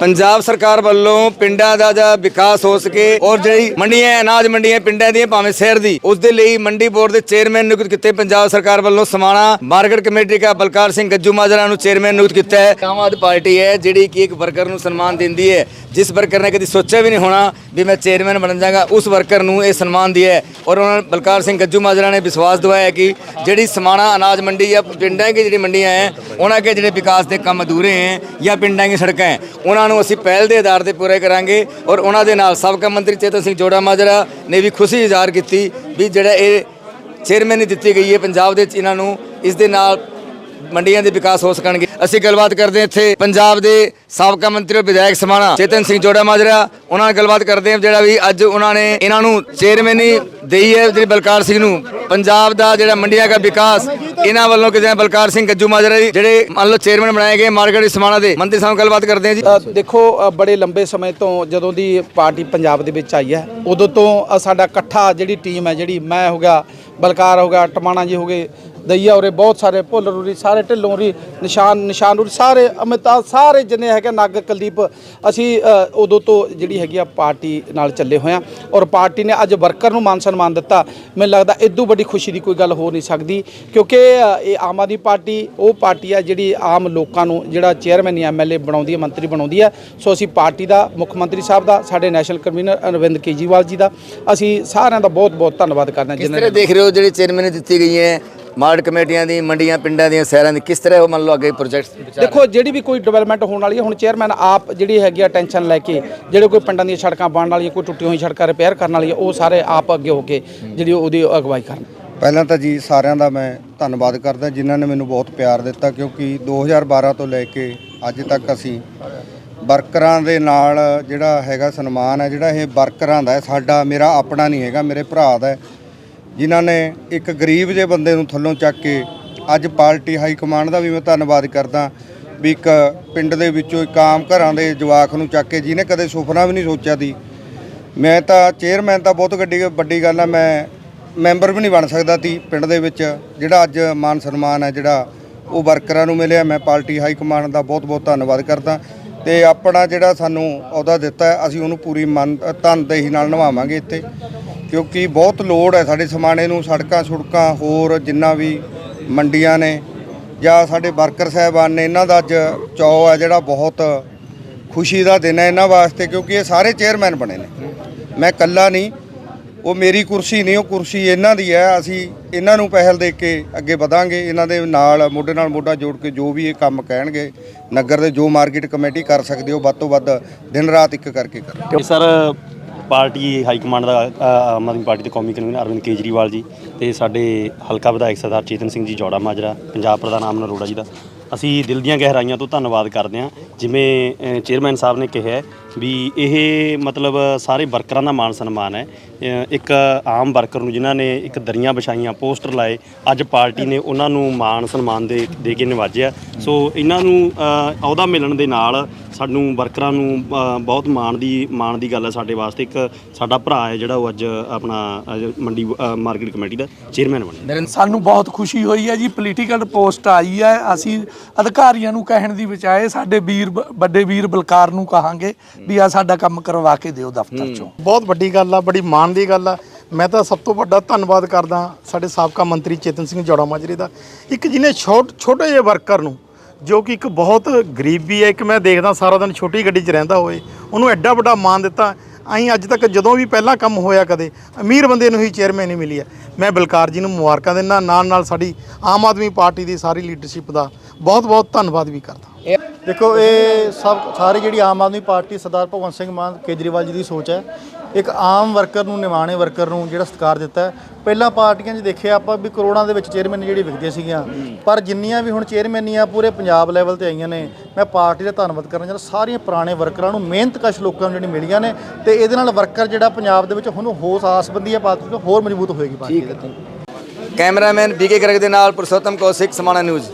ਪੰਜਾਬ ਸਰਕਾਰ ਵੱਲੋਂ ਪਿੰਡਾਂ ਦਾ ਜਾਂ ਵਿਕਾਸ ਹੋ ਸਕੇ ਔਰ ਜਿਹੜੀ ਮੰਡੀਆਂ ਹੈ, ਅਨਾਜ ਮੰਡੀਆਂ ਪਿੰਡਾਂ ਦੀਆਂ ਭਾਵੇਂ ਸ਼ਹਿਰ ਦੀ ਉਸ ਦੇ ਲਈ ਮੰਡੀ ਬੋਰਡ ਦੇ ਚੇਅਰਮੈਨ ਨਿਯੁਕਤ ਕੀਤੇ ਪੰਜਾਬ ਸਰਕਾਰ ਵੱਲੋਂ ਸਮਾਣਾ ਮਾਰਕੀਟ ਕਮੇਟੀ ਦਾ ਬਲਕਾਰ ਸਿੰਘ ਗੱਜੂ ਮਾਜਰਾ ਨੂੰ ਚੇਅਰਮੈਨ ਨਿਯੁਕਤ ਕੀਤਾ ਹੈ ਆਮ ਆਦਮੀ ਪਾਰਟੀ ਹੈ ਜਿਹੜੀ ਕਿ ਇੱਕ ਵਰਕਰ ਨੂੰ ਸਨਮਾਨ ਦਿੰਦੀ ਹੈ। ਜਿਸ ਵਰਕਰ ਨੇ ਕਦੀ ਸੋਚਿਆ ਵੀ ਨਹੀਂ ਹੋਣਾ ਵੀ ਮੈਂ ਚੇਅਰਮੈਨ ਬਣ ਜਾਗਾ ਉਸ ਵਰਕਰ ਨੂੰ ਇਹ ਸਨਮਾਨ ਦਿਆ ਹੈ। ਔਰ ਉਹਨਾਂ ਬਲਕਾਰ ਸਿੰਘ ਗੱਜੂ ਮਾਜਰਾ ਨੇ ਵਿਸ਼ਵਾਸ ਦਵਾਇਆ ਕਿ ਜਿਹੜੀ ਸਮਾਣਾ ਅਨਾਜ ਮੰਡੀ ਜਾਂ ਪਿੰਡਾਂ ਦੀ ਜਿਹੜੀ ਮੰਡੀਆਂ ਹੈ ਉਹਨਾਂ ਦੇ ਜਿਹੜੇ ਵਿਕਾਸ ਦੇ ਕੰਮ ਅਧੂਰੇ ਹੈ ਜਾਂ ਪਿੰਡਾਂ ਦੀ ਸੜਕਾਂ ਹੈ ਉਹਨਾਂ ਨੂੰ ਅਸੀਂ ਪਹਿਲ ਦੇ ਆਧਾਰ ਤੇ ਪੂਰੇ ਕਰਾਂਗੇ ਔਰ ਉਹਨਾਂ ਦੇ ਨਾਲ ਸਾਬਕਾ ਮੰਤਰੀ ਚੇਤਨ ਸਿੰਘ ਜੋੜਾ ਮਾਜਰਾ ਨੇ ਵੀ ਖੁਸ਼ੀ ਇਜ਼ਹਾਰ ਕੀਤੀ ਵੀ ਜਿਹੜਾ ਇਹ ਚੇਅਰਮੈਨ ਦਿੱਤੀ ਗਈ ਹੈ ਪੰਜਾਬ ਦੇ ਇਹਨਾਂ ਨੂੰ, ਇਸ ਦੇ ਨਾਲ ਮੰਡੀਆਂ ਦੇ ਵਿਕਾਸ ਹੋ ਸਕਣਗੇ। ਅਸੀਂ ਗੱਲਬਾਤ ਕਰਦੇ ਹਾਂ ਇੱਥੇ ਪੰਜਾਬ ਦੇ ਸਾਬਕਾ ਮੰਤਰੀ ਵਿਧਾਇਕ ਸਮਾਣਾ ਚੇਤਨ ਸਿੰਘ ਜੋੜਾ ਮਾਜਰਾ। ਉਹਨਾਂ ਨਾਲ ਗੱਲਬਾਤ ਕਰਦੇ ਹਾਂ ਜਿਹੜਾ ਵੀ ਅੱਜ ਉਹਨਾਂ ਨੇ ਇਹਨਾਂ ਨੂੰ ਚੇਅਰਮੈਨੀ ਦੇਈ ਹੈ, ਜਿਹੜੀ ਬਲਕਾਰ ਸਿੰਘ ਨੂੰ। ਪੰਜਾਬ ਦਾ ਜਿਹੜਾ ਮੰਡੀਆਂ ਦਾ ਵਿਕਾਸ, ਇਹਨਾਂ ਵੱਲੋਂ ਕਿਤੇ ਬਲਕਾਰ ਸਿੰਘ ਗੱਜੂ ਮਾਜਰਾ ਜੀ, ਜਿਹੜੇ ਮੰਨ ਲਓ ਚੇਅਰਮੈਨ ਬਣਾਏ ਗਏ ਮਾਰਕੀਟ ਸਮਾਣਾ ਦੇ, ਮੰਤਰੀ ਸਾਹਿਬ ਗੱਲਬਾਤ ਕਰਦੇ ਹਾਂ ਜੀ। ਦੇਖੋ ਬੜੇ ਲੰਬੇ ਸਮੇਂ ਤੋਂ ਜਦੋਂ ਦੀ ਪਾਰਟੀ ਪੰਜਾਬ ਦੇ ਵਿੱਚ ਆਈ ਹੈ, ਉਦੋਂ ਤੋਂ ਸਾਡਾ ਇਕੱਠਾ ਜਿਹੜੀ ਟੀਮ ਹੈ, ਜਿਹੜੀ ਮੈਂ ਹੋ ਗਿਆ, ਬਲਕਾਰ ਹੋ ਗਿਆ, ਟਮਾਣਾ ਜੀ ਹੋ ਗਏ ਦਈਆ ਉਰੇ ਬਹੁਤ ਸਾਰੇ ਭੁੱਲਰ ਉਰੀ ਸਾਰੇ ਢਿੱਲੋਂ ਉਰੀ ਨਿਸ਼ਾਨ ਨਿਸ਼ਾਨ ਉਰੀ ਸਾਰੇ ਅਮਿਤਾ ਸਾਰੇ ਜਿੰਨੇ ਹੈਗੇ ਨਗ ਕੁਲਦੀਪ ਅਸੀਂ ਉਦੋਂ ਤੋਂ ਜਿਹੜੀ ਹੈਗੀ ਆ ਪਾਰਟੀ ਨਾਲ ਚੱਲੇ ਹੋਏ ਆ ਔਰ ਪਾਰਟੀ ਨੇ ਅੱਜ ਵਰਕਰ ਨੂੰ ਮਾਨ ਸਨਮਾਨ ਦਿੱਤਾ। ਮੈਨੂੰ ਲੱਗਦਾ ਇਦੋਂ ਵੱਡੀ ਖੁਸ਼ੀ ਦੀ ਕੋਈ ਗੱਲ ਹੋ ਨਹੀਂ ਸਕਦੀ ਕਿਉਂਕਿ ਇਹ ਆਮ ਆਦਮੀ ਪਾਰਟੀ ਉਹ ਪਾਰਟੀ ਆ ਜਿਹੜੀ ਆਮ ਲੋਕਾਂ ਨੂੰ ਜਿਹੜਾ ਚੇਅਰਮੈਨ ਜਾਂ ਐਮਐਲਏ ਬਣਾਉਂਦੀ ਹੈ ਮੰਤਰੀ ਬਣਾਉਂਦੀ ਹੈ ਸੋ ਅਸੀਂ ਪਾਰਟੀ ਦਾ ਮੁੱਖ ਮੰਤਰੀ ਸਾਹਿਬ ਦਾ ਸਾਡੇ ਨੈਸ਼ਨਲ ਕਨਵੀਨਰ ਅਰਵਿੰਦ ਕੇਜੀਵਾਲ ਜੀ ਦਾ ਅਸੀਂ ਸਾਰਿਆਂ ਦਾ ਬਹੁਤ ਬਹੁਤ ਧੰਨਵਾਦ ਕਰਦੇ ਹਾਂ ਜਿਨ੍ਹਾਂ ਤਰ੍ਹਾਂ ਦੇਖ ਰਹੇ ਹੋ ਜਿਹੜੀ ਚੇਅਰਮੈਨੀ ਦਿੱਤੀ ਗਈ ਹੈ? ਮਾਰਕੀਟ ਕਮੇਟੀਆਂ ਦੀ ਮੰਡੀਆਂ ਪਿੰਡਾਂ ਦੀਆਂ ਸ਼ਹਿਰਾਂ ਦੀ ਕਿਸ ਤਰ੍ਹਾਂ ਉਹ ਮੰਨ ਲਓ ਅੱਗੇ ਪ੍ਰੋਜੈਕਟਸ ਦੇਖੋ ਜਿਹੜੀ ਵੀ ਕੋਈ ਡਿਵੈਲਪਮੈਂਟ ਹੋਣ ਵਾਲੀ ਹੈ ਹੁਣ ਚੇਅਰਮੈਨ ਆਪ ਜਿਹੜੀ ਹੈਗੀ ਆ ਟੈਨਸ਼ਨ ਲੈ ਕੇ ਜਿਹੜੇ ਕੋਈ ਪਿੰਡਾਂ ਦੀਆਂ ਸੜਕਾਂ ਬਣਨ ਵਾਲੀਆਂ ਕੋਈ ਟੁੱਟੀ ਹੋਈ ਸੜਕਾਂ ਰਿਪੇਅਰ ਕਰਨ ਵਾਲੀ ਉਹ ਸਾਰੇ ਆਪ ਅੱਗੇ ਹੋ ਕੇ ਜਿਹੜੀ ਉਹਦੀ ਅਗਵਾਈ ਕਰਨ। ਪਹਿਲਾਂ ਤਾਂ ਜੀ ਸਾਰਿਆਂ ਦਾ ਮੈਂ ਧੰਨਵਾਦ ਕਰਦਾ ਜਿਨ੍ਹਾਂ ਨੇ ਮੈਨੂੰ ਬਹੁਤ ਪਿਆਰ ਦਿੱਤਾ ਕਿਉਂਕਿ 2012 ਤੋਂ ਲੈ ਕੇ ਅੱਜ ਤੱਕ ਅਸੀਂ ਵਰਕਰਾਂ ਦੇ ਨਾਲ ਜਿਹੜਾ ਹੈਗਾ ਸਨਮਾਨ ਹੈ ਜਿਹੜਾ ਇਹ ਵਰਕਰਾਂ ਦਾ ਹੈ ਸਾਡਾ ਮੇਰਾ ਆਪਣਾ ਨਹੀਂ ਹੈਗਾ ਮੇਰੇ ਭਰਾ ਦਾ ਹੈ ਜਿਨ੍ਹਾਂ ਨੇ ਇੱਕ ਗਰੀਬ ਜਿਹੇ ਬੰਦੇ ਨੂੰ ਥੱਲੋਂ ਚੱਕ ਕੇ ਅੱਜ ਪਾਰਟੀ ਹਾਈ ਕਮਾਂਡ ਦਾ ਵੀ ਮੈਂ ਧੰਨਵਾਦ ਕਰਦਾ ਵੀ ਇੱਕ ਪਿੰਡ ਦੇ ਵਿੱਚੋਂ ਇੱਕ ਆਮ ਘਰਾਂ ਦੇ ਜਵਾਕ ਨੂੰ ਚੱਕ ਕੇ ਜਿਹਨੇ ਕਦੇ ਸੁਪਨਾ ਵੀ ਨਹੀਂ ਸੋਚਿਆ ਸੀ। ਮੈਂ ਤਾਂ ਚੇਅਰਮੈਨ ਤਾਂ ਬਹੁਤ ਗੱਡੀ ਵੱਡੀ ਗੱਲ ਆ, ਮੈਂ ਮੈਂਬਰ ਵੀ ਨਹੀਂ ਬਣ ਸਕਦਾ ਸੀ ਪਿੰਡ ਦੇ ਵਿੱਚ, ਜਿਹੜਾ ਅੱਜ ਮਾਨ ਸਨਮਾਨ ਹੈ, ਜਿਹੜਾ ਉਹ ਵਰਕਰਾਂ ਨੂੰ ਮਿਲਿਆ, ਮੈਂ ਪਾਰਟੀ ਹਾਈ ਕਮਾਂਡ ਦਾ ਬਹੁਤ ਬਹੁਤ ਧੰਨਵਾਦ ਕਰਦਾ ਤੇ ਆਪਣਾ ਜਿਹੜਾ ਸਾਨੂੰ ਅਹੁਦਾ ਦਿੱਤਾ ਅਸੀਂ ਉਹਨੂੰ ਪੂਰੀ ਮਨ ਤਨਦੇਹੀ ਨਾਲ ਨਿਭਾਵਾਂਗੇ ਇੱਥੇ। ਕਿਉਂਕਿ ਬਹੁਤ ਲੋੜ ਹੈ ਸਾਡੇ ਸਮਾਣੇ ਨੂੰ, ਸੜਕਾਂ ਸੁੜਕਾਂ, ਹੋਰ ਜਿੰਨਾ ਵੀ ਮੰਡੀਆਂ ਨੇ ਜਾਂ ਸਾਡੇ ਵਰਕਰ ਸਾਹਿਬਾਨ ਨੇ, ਇਹਨਾਂ ਦਾ ਅੱਜ ਚੌ ਹੈ ਜਿਹੜਾ ਬਹੁਤ ਖੁਸ਼ੀ ਦਾ ਦਿਨ ਹੈ ਇਹਨਾਂ ਵਾਸਤੇ ਕਿਉਂਕਿ ਇਹ ਸਾਰੇ ਚੇਅਰਮੈਨ ਬਣੇ ਨੇ। ਮੈਂ ਇਕੱਲਾ ਨਹੀਂ, ਉਹ ਮੇਰੀ ਕੁਰਸੀ ਨਹੀਂ, ਉਹ ਕੁਰਸੀ ਇਹਨਾਂ ਦੀ ਹੈ, ਅਸੀਂ ਇਹਨਾਂ ਨੂੰ ਪਹਿਲ ਦੇ ਕੇ ਅੱਗੇ ਵਧਾਂਗੇ, ਇਹਨਾਂ ਦੇ ਨਾਲ ਮੋਢੇ ਨਾਲ ਮੋਢਾ ਜੋੜ ਕੇ ਜੋ ਵੀ ਇਹ ਕੰਮ ਕਹਿਣਗੇ, ਨਗਰ ਦੇ ਜੋ ਮਾਰਕੀਟ ਕਮੇਟੀ ਕਰ ਸਕਦੇ ਉਹ ਵੱਧ ਤੋਂ ਵੱਧ ਦਿਨ ਰਾਤ ਇੱਕ ਕਰਕੇ ਕਰ। ਸਰ ਪਾਰਟੀ ਹਾਈ ਕਮਾਂਡ ਦਾ ਅ, ਆਮ ਆਦਮੀ ਪਾਰਟੀ ਦੇ ਕੌਮੀ ਕਨਵੀਨਰ ਅਰਵਿੰਦ ਕੇਜਰੀਵਾਲ ਜੀ ਤੇ ਸਾਡੇ ਹਲਕਾ ਵਿਧਾਇਕ ਸਰਦਾਰ ਚੇਤਨ ਸਿੰਘ ਜੀ ਜੋੜਾ ਮਾਜਰਾ ਪੰਜਾਬ ਪ੍ਰਧਾਨ ਆਮਨ ਅਰੋੜਾ ਜੀ ਦਾ। ਅਸੀਂ ਦਿਲ ਦੀਆਂ ਗਹਿਰਾਈਆਂ ਤੋਂ ਧੰਨਵਾਦ ਕਰਦੇ ਹਾਂ ਜਿਵੇਂ ਅ, ਚੇਅਰਮੈਨ ਸਾਹਿਬ ਨੇ ਕਿਹਾ ਹੈ ਵੀ ਇਹ ਮਤਲਬ ਸਾਰੇ ਵਰਕਰਾਂ ਦਾ ਮਾਣ ਸਨਮਾਨ ਹੈ। ਅ, ਇੱਕ ਆਮ ਵਰਕਰ ਨੂੰ ਜਿਨ੍ਹਾਂ ਨੇ ਇੱਕ ਦਰੀਆਂ ਵਿਛਾਈਆਂ ਪੋਸਟਰ ਲਾਏ ਅੱਜ ਪਾਰਟੀ ਨੇ ਉਹਨਾਂ ਨੂੰ ਮਾਣ ਸਨਮਾਨ ਦੇ ਦੇ ਕੇ ਨਿਵਾਜਿਆ। ਸੋ ਇਹਨਾਂ ਨੂੰ ਅ, ਅਹੁਦਾ ਮਿਲਣ ਦੇ ਨਾਲ ਸਾਨੂੰ ਵਰਕਰਾਂ ਨੂੰ ਬਹੁਤ ਮਾਣ ਦੀ ਮਾਣ ਦੀ ਗੱਲ ਹੈ ਸਾਡੇ ਵਾਸਤੇ। ਇੱਕ ਸਾਡਾ ਭਰਾ ਹੈ ਜਿਹੜਾ ਉਹ ਅੱਜ ਆਪਣਾ ਮੰਡੀ ਮਾਰਕੀਟ ਕਮੇਟੀ ਦਾ ਚੇਅਰਮੈਨ ਬਣਿਆ ਸਾਨੂੰ ਬਹੁਤ ਖੁਸ਼ੀ ਹੋਈ ਹੈ ਜੀ। ਪੋਲੀਟੀਕਲ ਪੋਸਟ ਆਈ ਹੈ। ਅਸੀਂ ਅਧਿਕਾਰੀਆਂ ਨੂੰ ਕਹਿਣ ਦੀ ਬਜਾਏ ਸਾਡੇ ਵੀਰ ਬ- ਵੱਡੇ ਵੀਰ ਬਲਕਾਰ ਨੂੰ ਕਹਾਂਗੇ ਵੀ ਆ ਸਾਡਾ ਕੰਮ ਕਰਵਾ ਕੇ ਦਿਓ ਦਫ਼ਤਰ ਚੋਂ। ਬਹੁਤ ਵੱਡੀ ਗੱਲ ਆ ਬੜੀ ਮਾਣ ਦੀ ਗੱਲ ਆ। ਮੈਂ ਤਾਂ ਸਭ ਤੋਂ ਵੱਡਾ ਧੰਨਵਾਦ ਕਰਦਾ ਸਾਡੇ ਸਾਬਕਾ ਮੰਤਰੀ ਚੇਤਨ ਸਿੰਘ ਜੋੜਾ ਮਾਜਰੇ ਦਾ। ਇੱਕ ਜਿਹਨੇ ਛੋਟ ਛੋਟੇ ਜਿਹੇ ਵਰਕਰ ਨੂੰ ਜੋ ਕਿ ਇੱਕ ਬਹੁਤ ਗਰੀਬੀ ਹੈ, ਇੱਕ ਮੈਂ ਦੇਖਦਾ ਸਾਰਾ ਦਿਨ ਛੋਟੀ ਗੱਡੀ 'ਚ ਰਹਿੰਦਾ ਹੋਏ ਉਹਨੂੰ ਐਡਾ ਵੱਡਾ ਮਾਣ ਦਿੱਤਾ। ਅਸੀਂ ਅੱਜ ਤੱਕ ਜਦੋਂ ਵੀ ਪਹਿਲਾਂ ਕੰਮ ਹੋਇਆ ਕਦੇ, ਅਮੀਰ ਬੰਦੇ ਨੂੰ ਹੀ ਚੇਅਰਮੈਨ ਹੀ ਮਿਲੀ ਹੈ। ਮੈਂ ਬਲਕਾਰ ਜੀ ਨੂੰ ਮੁਬਾਰਕਾਂ ਦਿੰਦਾ ਨਾਲ ਨਾਲ ਸਾਡੀ ਆਮ ਆਦਮੀ ਪਾਰਟੀ ਦੀ ਸਾਰੀ ਲੀਡਰਸ਼ਿਪ ਦਾ ਬਹੁਤ ਬਹੁਤ ਧੰਨਵਾਦ ਵੀ ਕਰਦਾ। ਦੇਖੋ, ਇਹ ਸਭ, ਸਾਰੀ ਜਿਹੜੀ ਆਮ ਆਦਮੀ ਪਾਰਟੀ ਸਰਦਾਰ ਭਗਵੰਤ ਸਿੰਘ ਮਾਨ ਕੇਜਰੀਵਾਲ ਜੀ ਦੀ ਸੋਚ ਹੈ ਇੱਕ ਆਮ ਵਰਕਰ ਨੂੰ ਨਿਮਾਣੇ ਵਰਕਰ ਨੂੰ ਜਿਹੜਾ ਸਤਿਕਾਰ ਦਿੱਤਾ ਪਹਿਲਾਂ ਪਾਰਟੀਆਂ 'ਚ ਦੇਖਿਆ ਆਪਾਂ ਵੀ ਕਰੋੜਾਂ ਦੇ ਵਿੱਚ ਚੇਅਰਮੈਨ ਜਿਹੜੀ ਵਿਕਦੀਆਂ ਸੀਗੀਆਂ। ਪਰ ਜਿੰਨੀਆਂ ਵੀ ਹੁਣ ਚੇਅਰਮੈਨੀਆਂ ਪੂਰੇ ਪੰਜਾਬ ਲੈਵਲ ਤੇ ਆਈਆਂ ਨੇ ਮੈਂ ਪਾਰਟੀ ਦਾ ਧੰਨਵਾਦ ਕਰਨਾ ਚਾਹੁੰਦਾ ਸਾਰੀਆਂ ਪੁਰਾਣੇ ਵਰਕਰਾਂ ਨੂੰ ਮਿਹਨਤਕਸ਼ ਲੋਕਾਂ ਨੂੰ ਜਿਹੜੀ ਮਿਲੀਆਂ ਨੇ ਤੇ ਇਹਦੇ ਨਾਲ ਵਰਕਰ ਜਿਹੜਾ ਪੰਜਾਬ ਦੇ ਵਿੱਚ ਹੁਣ ਹੋਰ ਆਸਬੰਦੀ ਹੈ ਪਾਰਟੀ ਤੋਂ ਹੋਰ ਮਜ਼ਬੂਤ ਹੋਏਗੀ ਪਾਰਟੀ ਕੈਮਰਾਮੈਨ ਬੀਕੇ ਗਰਗ ਦੇ ਨਾਲ ਪੁਰਸ਼ੋਤਮ ਕੌਸ਼ਿਕ ਸਮਾਣਾ ਨਿਊਜ਼।